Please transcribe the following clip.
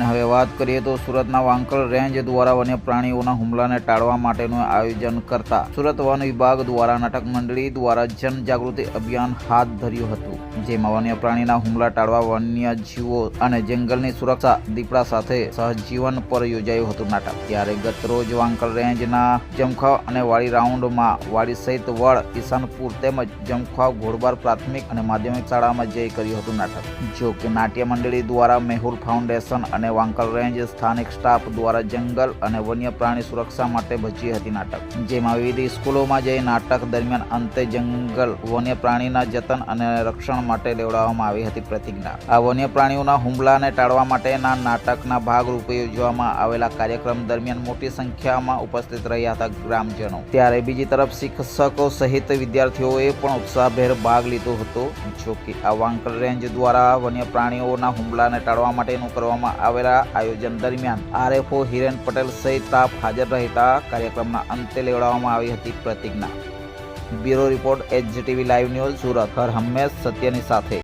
વાત કરીએ તો સુરતના વાંકળ રેન્જ દ્વારા વન્ય પ્રાણીઓના હુમલાને ટાળવા માટેનું આયોજન કરતા સુરત વન વિભાગ દ્વારા નાટક મંડળી દ્વારા જનજાગૃતિ અભિયાન હાથ ધર્યું હતું. જેમાં વન્ય પ્રાણીના હુમલા ટાળવા વન્ય જીવો અને જંગલની સુરક્ષા દીપડા સાથે સહજીવન પર યોજાયું હતું નાટક. ત્યારે ગત રોજ વાંકલ રેન્જના જમખાવ અને વાડી રાઉન્ડમાં વાડી સહિત વડ, ઈશાનપુર તેમજ જમખાવ ઘોડબાર પ્રાથમિક અને માધ્યમિક શાળામાં જઈ કર્યું હતું નાટક. જો કે નાટ્ય મંડળી દ્વારા મેહુલ ફાઉન્ડેશન અને વાંકલ રેન્જ સ્થાનિક સ્ટાફ દ્વારા જંગલ અને વન્ય પ્રાણી સુરક્ષા માટે ભજવી હતી નાટક. જેમાં વિવિધ સ્કૂલોમાં જઈ નાટક દરમિયાન અંતે જંગલ વન્ય પ્રાણીના જતન અને રક્ષણ માટે લેવડાવવામાં આવી હતી પ્રતિજ્ઞા. આ વન્ય પ્રાણીઓના હુમલાને ટાળવા માટેના નાટકના ભાગરૂપે યોજવામાં આવેલા કાર્યક્રમ દરમિયાન મોટી સંખ્યામાં ઉપસ્થિત રહ્યા હતા ગ્રામજનો. ત્યારે બીજી તરફ શિક્ષકો સહિત વિદ્યાર્થીઓએ પણ ઉત્સાહભેર ભાગ લીધો હતો. જો કે આ વાંકલ રેન્જ દ્વારા વન્ય પ્રાણીઓના હુમલાને ટાળવા માટેનું કરવામાં આવેલા આયોજન દરમિયાન આરએફઓ હિરેન પટેલ સહિત તાપ હાજર રહેતા કાર્યક્રમના અંતે લેવડાવવામાં આવી હતી પ્રતિજ્ઞા. Bureau report HGTV live news Surat. હર હંમેશ સત્યની સાથે.